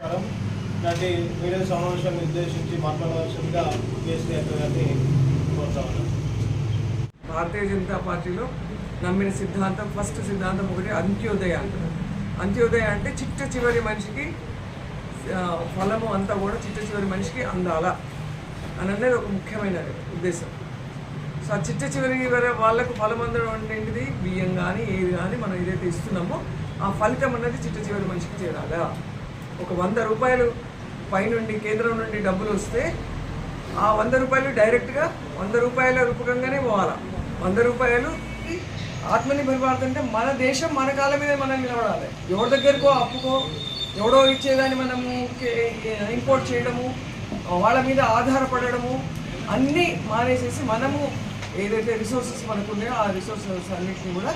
నమస్కారం. నాటి మీడియా సమావేశాన్ని ఉద్దేశించి మాట్లాడవలసిందిగా కేసీఆర్ గారిని కోరుతా భారతీయ జనతా పార్టీలో నమ్మిన సిద్ధాంతం ఫస్ట్ సిద్ధాంతం ఒకటి అంత్యోదయ అంత్యోదయ అంటే చిట్ట చివరి మనిషికి ఫలము అంతా కూడా చిట్ట చివరి మనిషికి అందాల అని అనేది ఒక ముఖ్యమైన ఉద్దేశం. సో ఆ చిట్ట చివరి వాళ్ళకు ఫలం అందడం అంటే ఏంటిది? బియ్యం కానీ ఏది కానీ మనం ఏదైతే ఇస్తున్నామో ఆ ఫలితం అనేది చిట్ట చివరి మనిషికి చేరాలా? ఒక వంద రూపాయలు పైనుండి కేంద్రం నుండి డబ్బులు వస్తే ఆ వంద రూపాయలు డైరెక్ట్గా వంద రూపాయల రూపకంగానే పోవాలా? వంద రూపాయలు ఆత్మనిర్భర్ భారత్ అంటే మన దేశం మన కాళ్ళ మీద మనం నిలబడాలి. ఎవరి దగ్గరకో అప్పుకో ఎవడో ఇచ్చేదాన్ని మనము ఇంపోర్ట్ చేయడము వాళ్ళ మీద ఆధారపడము అన్నీ మానేసేసి మనము ఏదైతే రిసోర్సెస్ మనకు ఉన్నాయో ఆ రిసోర్సెస్ అన్నింటినీ కూడా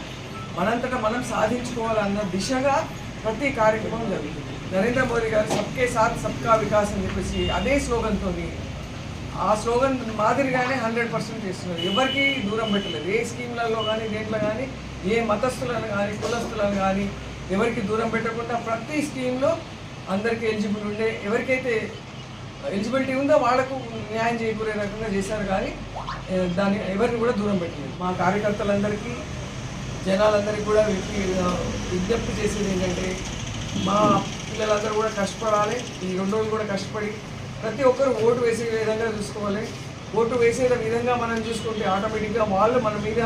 మనంతటా మనం సాధించుకోవాలన్న దిశగా ప్రతి కార్యక్రమం జరుగుతుంది. నరేంద్ర మోదీ గారు సబ్కే సాత్ సబ్కా వికాస్ అని చెప్పేసి అదే స్లోగన్తో ఆ స్లోగన్ మాదిరిగానే హండ్రెడ్ పర్సెంట్ చేస్తున్నారు. ఎవరికి దూరం పెట్టలేదు. ఏ స్కీమ్లలో కానీ దేంట్లో కానీ ఏ మతస్థులను కానీ కులస్తులను కానీ ఎవరికి దూరం పెట్టకుండా ప్రతి స్కీమ్లో అందరికీ ఎలిజిబుల్ ఉండే ఎవరికైతే ఎలిజిబిలిటీ ఉందో వాళ్ళకు న్యాయం చేకూరే రకంగా చేశారు కానీ దాన్ని ఎవరిని కూడా దూరం పెట్టలేదు. మా కార్యకర్తలందరికీ జనాలందరికీ కూడా విజ్ఞప్తి చేసేది ఏంటంటే మా పిల్లలందరూ కూడా కష్టపడాలి. ఈ రెండు రోజులు కూడా కష్టపడి ప్రతి ఒక్కరు ఓటు వేసే విధంగా చూసుకోవాలి. ఓటు వేసే విధంగా మనం చూసుకుంటే ఆటోమేటిక్గా వాళ్ళు మన మీద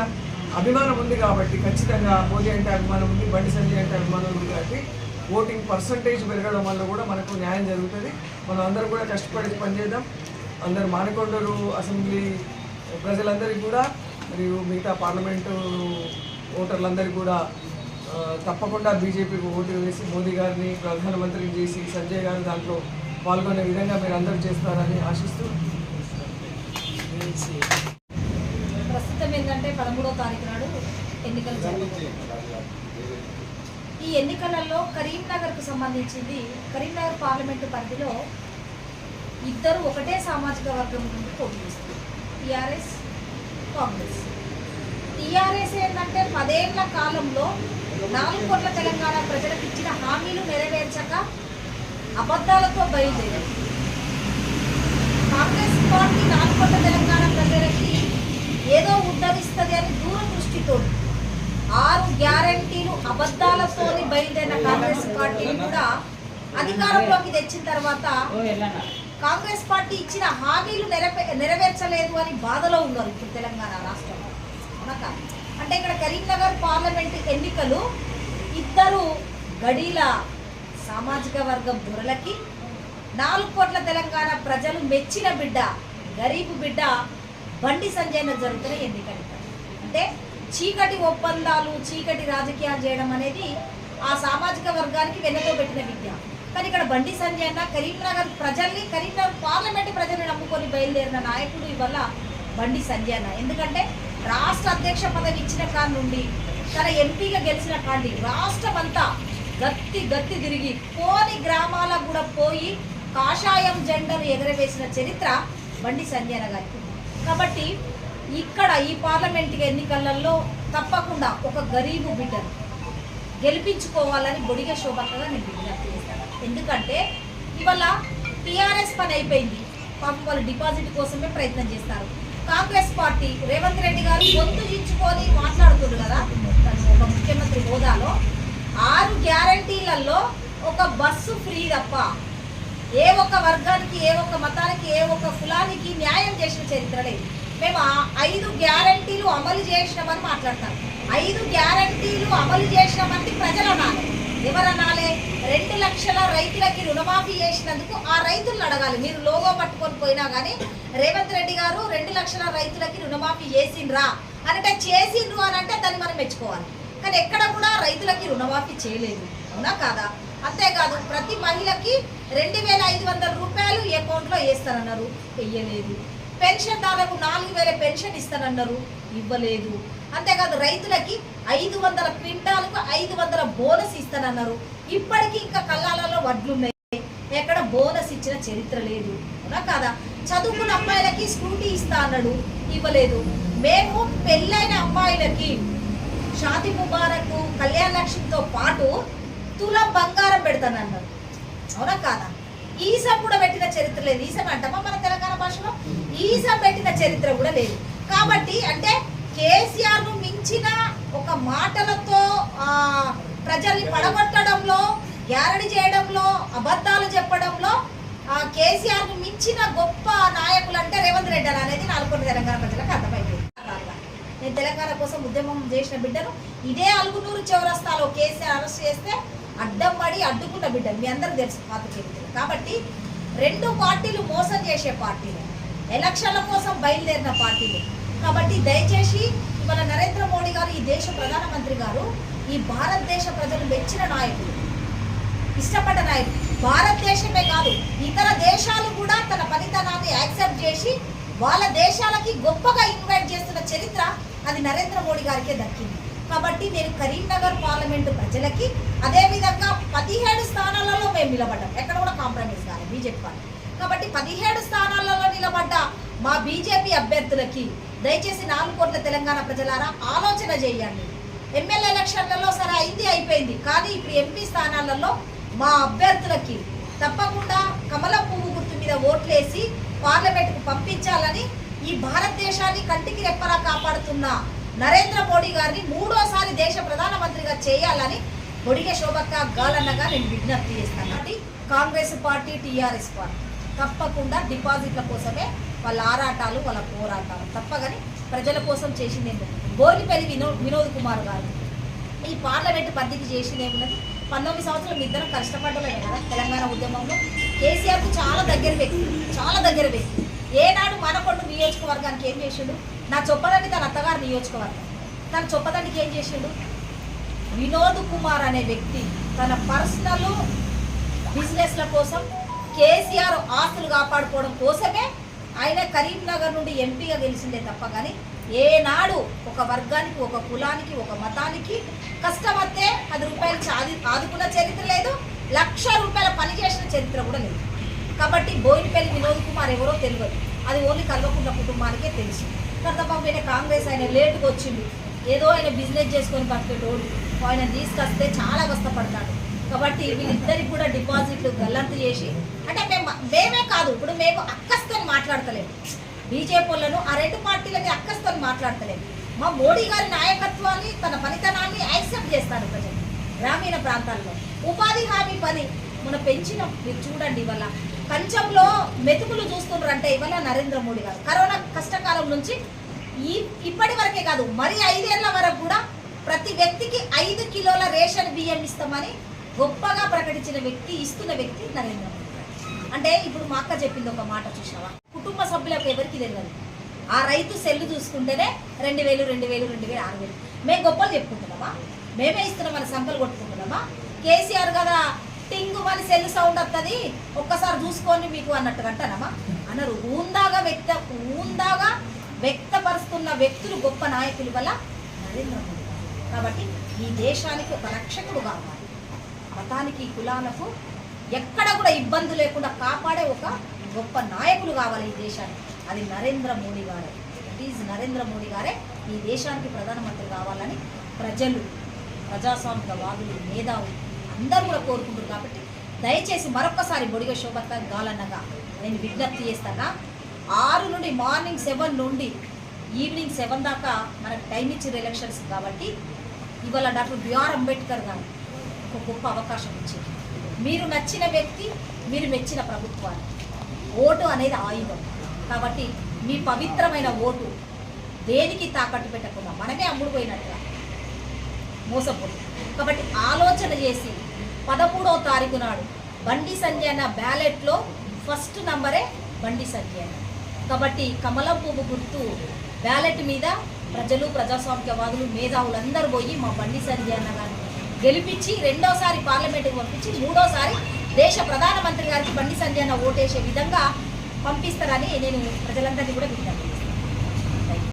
అభిమానం ఉంది కాబట్టి ఖచ్చితంగా మోదీ అంటే అభిమానం ఉంది బండి సంజయ్ అంటే అభిమానం ఉంది కాబట్టి ఓటింగ్ పర్సంటేజ్ పెరగడం వల్ల కూడా మనకు న్యాయం జరుగుతుంది. మనం అందరూ కూడా కష్టపడి పనిచేద్దాం. అందరు మానకొండూరు అసెంబ్లీ ప్రజలందరికీ కూడా మరియు మిగతా పార్లమెంటు ఓటర్లందరికీ కూడా తప్పకుండా బీజేపీకి ఓటు వేసి మోదీ గారిని ప్రధానమంత్రిని చేసి సంజయ్ గారు దాంట్లో పాల్గొనే విధంగా మీరు అందరూ చేస్తారని ఆశిస్తూ ప్రస్తుతం ఏంటంటే పదమూడో తారీఖు నాడు ఎన్నికలు జరుగుతాయి ఈ ఎన్నికలలో కరీంనగర్కు సంబంధించింది కరీంనగర్ పార్లమెంటు పరిధిలో ఇద్దరు ఒకటే సామాజిక వర్గం నుండి పోటీ చేస్తారు. టీఆర్ఎస్ కాంగ్రెస్. టీఆర్ఎస్ ఏంటంటే పదేళ్ళ కాలంలో నాలుగు కోట్ల తెలంగాణ ప్రజలకు ఇచ్చిన హామీలు నెరవేర్చక అబద్ధాలతో బయలుదేరారు. కాంగ్రెస్ పార్టీ నాలుగొండ తెలంగాణ ప్రజలకి ఏదో ఉద్ధరిస్తుంది అని దూరదృష్టితో ఆరు గ్యారంటీలు అబద్ధాలతో బయలుదేరిన కాంగ్రెస్ పార్టీని కూడా అధికారంలోకి తెచ్చిన తర్వాత కాంగ్రెస్ పార్టీ ఇచ్చిన హామీలు నెరవే నెరవేర్చలేదు అని బాధలో ఉన్నారు ఇప్పుడు తెలంగాణ రాష్ట్రంలో. అవునా అంటే ఇక్కడ కరీంనగర్ పార్లమెంట్ ఎన్నికలు ఇద్దరు గడీల సామాజిక వర్గం దొరలకి నాలుగు కోట్ల తెలంగాణ ప్రజలు మెచ్చిన బిడ్డ గరీబు బిడ్డ బండి సంజయన జరుగుతున్న ఎన్నికలు. అంటే చీకటి ఒప్పందాలు చీకటి రాజకీయాలు చేయడం అనేది ఆ సామాజిక వర్గానికి వెన్నతో పెట్టిన విద్య. కానీ ఇక్కడ బండి సంజయ్ అన్న కరీంనగర్ ప్రజల్ని కరీంనగర్ పార్లమెంట్ ప్రజల్ని నమ్ముకొని బయలుదేరిన నాయకుడు ఇవల్ల బండి సంజయ్ అన్న ఎందుకంటే రాష్ట్ర అధ్యక్ష పదవి ఇచ్చిన కాడి నుండి తన ఎంపీగా గెలిచిన కాడి రాష్ట్రం అంతా గత్తి గత్తి తిరిగి కోని గ్రామాలకు కూడా పోయి కాషాయం జెండను ఎగరవేసిన చరిత్ర బండి సంజయన గారికి కాబట్టి ఇక్కడ ఈ పార్లమెంట్ ఎన్నికలలో తప్పకుండా ఒక గరీబు బిడ్డను గెలిపించుకోవాలని బొడిగ శోభక్కగా నేను విజ్ఞప్తి చేస్తాను. ఎందుకంటే ఇవాళ టీఆర్ఎస్ పని అయిపోయింది. పాపం వాళ్ళు డిపాజిట్ కోసమే ప్రయత్నం చేస్తారు. కాంగ్రెస్ పార్టీ రేవంత్ రెడ్డి గొంతు దించుకొని మాట్లాడుతున్నారు కదా ఒక ముఖ్యమంత్రి హోదాలో. ఆరు గ్యారంటీలలో ఒక బస్సు ఫ్రీ తప్ప ఏ ఒక్క వర్గానికి ఏ ఒక్క మతానికి ఏ ఒక్క కులానికి న్యాయం చేసిన చరిత్ర లేదు. మేము ఐదు గ్యారంటీలు అమలు చేసినామని మాట్లాడతాం. ఐదు గ్యారంటీలు అమలు చేసినామంటే ప్రజల అనాలి. ఎవరు రెండు లక్షల రైతులకి రుణమాఫీ చేసినందుకు ఆ రైతులను అడగాలి. మీరు లోగో పట్టుకొని పోయినా కానీ రేవంత్ రెడ్డి గారు రెండు లక్షల రైతులకి రుణమాఫీ చేసిండ్రా అంటే చేసిండ్రు అని అంటే దాన్ని మనం మెచ్చుకోవాలి. కానీ ఎక్కడ కూడా రైతులకి రుణమాఫీ చేయలేదు. అవునా కాదా? అంతేకాదు ప్రతి మహిళకి రెండు వేల ఐదు వందల రూపాయలు అకౌంట్లో వేస్తానన్నారు. వెయ్యలేదు పెన్షన్దారులకు నాలుగు వేల పెన్షన్ ఇస్తానన్నారు. ఇవ్వలేదు. అంతేకాదు రైతులకి ఐదు వందల క్వింటాలకు ఐదు వందల బోనస్ ఇస్తానన్నారు. ఇప్పటికీ ఇంకా కళ్ళాలలో వడ్లున్నాయి. ఎక్కడ బోనస్ ఇచ్చిన చరిత్ర లేదు. అవునా కాదా? చదువుకున్న అమ్మాయిలకి స్కూటీ ఇస్తా అన్నాడు. ఇవ్వలేదు. మేము పెళ్ళైన అమ్మాయిలకి షాతి ముబారక్ కళ్యాణ లక్ష్మితో పాటు తులం బంగారం పెడతానన్నారు. అవునా కాదా? ఈసం కూడా పెట్టిన చరిత్ర లేదు. ఈసం అంటామా మన తెలంగాణ భాషలో ఈసా పెట్టిన చరిత్ర కూడా లేదు. కాబట్టి అంటే కేసీఆర్ను మించిన ఒక మాటలతో ప్రజల్ని పడగొట్టడంలో గ్యారడి చేయడంలో అబద్ధాలు చెప్పడంలో ఆ, కేసీఆర్ను మించిన గొప్ప నాయకులు అంటే రేవంత్ రెడ్డి అనేది నాలుగు తెలంగాణ ప్రజలకు అర్థమైపోయింది నేను తెలంగాణ కోసం ఉద్యమం చేసిన బిడ్డను ఇదే అలుగునూరు చౌరస్తాలో కేసీఆర్ అరెస్ట్ చేస్తే అడ్డం పడి అడ్డుకున్న బిడ్డ మీ అందరూ తెలుసు పాత చరిత్ర. కాబట్టి రెండు పార్టీలు మోసం చేసే పార్టీలు. ఎలక్షన్ల కోసం బయలుదేరిన పార్టీలు. కాబట్టి దయచేసి ఇవాళ నరేంద్ర మోడీ గారు ఈ దేశ ప్రధానమంత్రి గారు ఈ భారతదేశ ప్రజలు మెచ్చిన నాయకులు ఇష్టపడ్డ నాయకుడు భారతదేశమే కాదు ఇతర దేశాలు కూడా తన పనితనాన్ని యాక్సెప్ట్ చేసి వాళ్ళ దేశాలకి గొప్పగా ఇన్వైట్ చేస్తున్న చరిత్ర అది నరేంద్ర మోడీ గారికే దక్కింది. కాబట్టి నేను కరీంనగర్ పార్లమెంటు ప్రజలకి అదేవిధంగా పదిహేడు స్థానాలలో మేము నిలబడ్డాం. ఎక్కడ కూడా కాంప్రమైజ్ కాలేదు బీజేపీ పార్టీ కాబట్టి పదిహేడు స్థానాలలో నిలబడ్డ మా బీజేపీ అభ్యర్థులకి దయచేసి నాలుగు కోట్ల తెలంగాణ ప్రజలారా ఆలోచన చేయండి. ఎమ్మెల్యే ఎలక్షన్లలో సరే అయింది అయిపోయింది. కానీ ఇప్పుడు ఎంపీ స్థానాలలో మా అభ్యర్థులకి తప్పకుండా కమల పువ్వు గుర్తు మీద ఓట్లేసి పార్లమెంట్కు పంపించాలని ఈ భారతదేశాన్ని కంటికి రెప్పలా కాపాడుతున్న నరేంద్ర మోడీ గారిని మూడోసారి దేశ ప్రధానమంత్రిగా చేయాలని బొడిగ శోభక్క గాలన్నగా నేను విజ్ఞప్తి చేస్తాను. కాబట్టి కాంగ్రెస్ పార్టీ టీఆర్ఎస్ పార్టీ. తప్పకుండా డిపాజిట్ల కోసమే వాళ్ళ ఆరాటాలు వాళ్ళ పోరాటాలు. తప్పగాని ప్రజల కోసం చేసింది ఏంటంటే బోలిపల్లి వినోద్ వినోద్ కుమార్ గారు. ఈ పార్లమెంట్ పరిధికి చేసింది ఏమున్నది? పంతొమ్మిది సంవత్సరాలు ఇద్దరం కష్టపడలేదు కదా తెలంగాణ ఉద్యమంలో. కేసీఆర్కు చాలా దగ్గర వ్యక్తి చాలా దగ్గర వ్యక్తి. ఏనాడు మనకొండ నియోజకవర్గానికి ఏం చేసిండు? నా చొప్పదండి తన అత్తగారి నియోజకవర్గం. తన చొప్పదండికి ఏం చేసిండు? వినోద్ కుమార్ అనే వ్యక్తి తన పర్సనల్ బిజినెస్ల కోసం కేసీఆర్ ఆస్తులు కాపాడుకోవడం కోసమే ఆయన కరీంనగర్ నుండి ఎంపీగా గెలిచిందే తప్ప కానీ ఏనాడు ఒక వర్గానికి ఒక కులానికి ఒక మతానికి కష్టం వస్తే పది రూపాయలు చాది ఆదుకున్న చరిత్ర లేదు లక్ష రూపాయల పని చేసిన చరిత్ర కూడా లేదు. కాబట్టి బోయినపల్లి వినోద్ కుమార్ ఎవరో తెలియదు. అది ఓన్లీ కల్వకుంట్ల కుటుంబానికే తెలుసు. తర్వాత పాపం ఈయన కాంగ్రెస్ ఆయన లేటుగా వచ్చిండు. ఏదో ఆయన బిజినెస్ చేసుకొని బతికేటోడు. ఆయన తీసుకొస్తే చాలా కష్టపడతాడు. కాబట్టి వీళ్ళిద్దరికి కూడా డిపాజిట్ రద్దు చేసి. అంటే మేము మేమే కాదు ఇప్పుడు మేము అక్కస్తో మాట్లాడతలేము. బీజేపీ వాళ్ళను ఆ రెండు పార్టీలకి అక్కస్తో మాట్లాడతలేము. మా మోడీ గారి నాయకత్వాన్ని తన పనితనాన్ని యాక్సెప్ట్ చేస్తారు ప్రజలు గ్రామీణ ప్రాంతాల్లో. ఉపాధి హామీ పని మన పెంచిన. మీరు చూడండి ఇవాళ. కంచంలో మెతుకులు చూస్తున్నారంటే ఇవాళ నరేంద్ర మోడీ గారు. కరోనా కష్టకాలం నుంచి ఈ ఇప్పటి వరకే కాదు మరి ఐదేళ్ళ వరకు కూడా ప్రతి వ్యక్తికి ఐదు కిలోల రేషన్ బియ్యం ఇస్తామని గొప్పగా ప్రకటించిన వ్యక్తి ఇస్తున్న వ్యక్తి నరేంద్ర మోడీ అంటే ఇప్పుడు మా అక్క చెప్పింది ఒక మాట చూసావా కుటుంబ సభ్యులకు ఎవరికి తెలియదు. ఆ రైతు సెల్లు చూసుకుంటేనే రెండు వేలు రెండు వేలు రెండు వేలు ఆరు వేలు. మేము గొప్పలు చెప్పుకుంటున్నామా? మేమే ఇస్తున్నాం మన సంకలు కొట్టుకుంటున్నామా? కేసీఆర్ కదా టింగు మన సెల్ సౌండ్ వస్తుంది ఒక్కసారి చూసుకొని మీకు అన్నట్టుగా అంటానమ్మా. అన్నారు. ఊందాగా వ్యక్త ఊందాగా వ్యక్తపరుస్తున్న వ్యక్తులు గొప్ప నాయకులు వల్ల నరేంద్ర మోడీ కాబట్టి ఈ దేశానికి ఒక రక్షకుడు కావాలి. మతానికి కులాలకు ఎక్కడ కూడా ఇబ్బంది లేకుండా కాపాడే ఒక గొప్ప నాయకులు కావాలి ఈ దేశానికి. అది నరేంద్ర మోడీ గారే. ప్లీజ్ నరేంద్ర మోడీ గారే ఈ దేశానికి ప్రధానమంత్రి కావాలని ప్రజలు ప్రజాస్వామికవాదులు మేధావులు అందరూ కూడా కోరుకుంటారు కాబట్టి దయచేసి మరొకసారి బొడిగ శోభక్క గాలన్నగా నేను విజ్ఞప్తి చేస్తానా ఆరు నుండి మార్నింగ్ సెవెన్ నుండి ఈవినింగ్ సెవెన్ దాకా మనకు టైం ఇచ్చిన ఎలక్షన్స్ కాబట్టి ఇవాళ డాక్టర్ బిఆర్ అంబేద్కర్ గారు ఒక గొప్ప అవకాశం ఇచ్చింది. మీరు నచ్చిన వ్యక్తి మీరు మెచ్చిన ప్రభుత్వాన్ని. ఓటు అనేది ఆయుధం. కాబట్టి మీ పవిత్రమైన ఓటు దేనికి తాకట్టు పెట్టకుండా మనమే అమ్ముడుపోయినట్టుగా మోసపోయి. కాబట్టి ఆలోచన చేసి పదమూడవ తారీఖు నాడు బండి సంజయ్ అన్న బ్యాలెట్లో ఫస్ట్ నంబరే బండి సంజయ్ కాబట్టి కమలం పువ్వు గుర్తు బ్యాలెట్ మీద ప్రజలు ప్రజాస్వామ్యవాదులు మేధావులందరూ పోయి మా బండి సంజయ్ అన్న గారిని గెలిపించి రెండోసారి పార్లమెంటుకు పంపించి మూడోసారి దేశ ప్రధానమంత్రి గారికి బండి సంజయ్ ఓటేసే విధంగా పంపిస్తారని నేను ప్రజలందరినీ కూడా విజ్ఞప్తి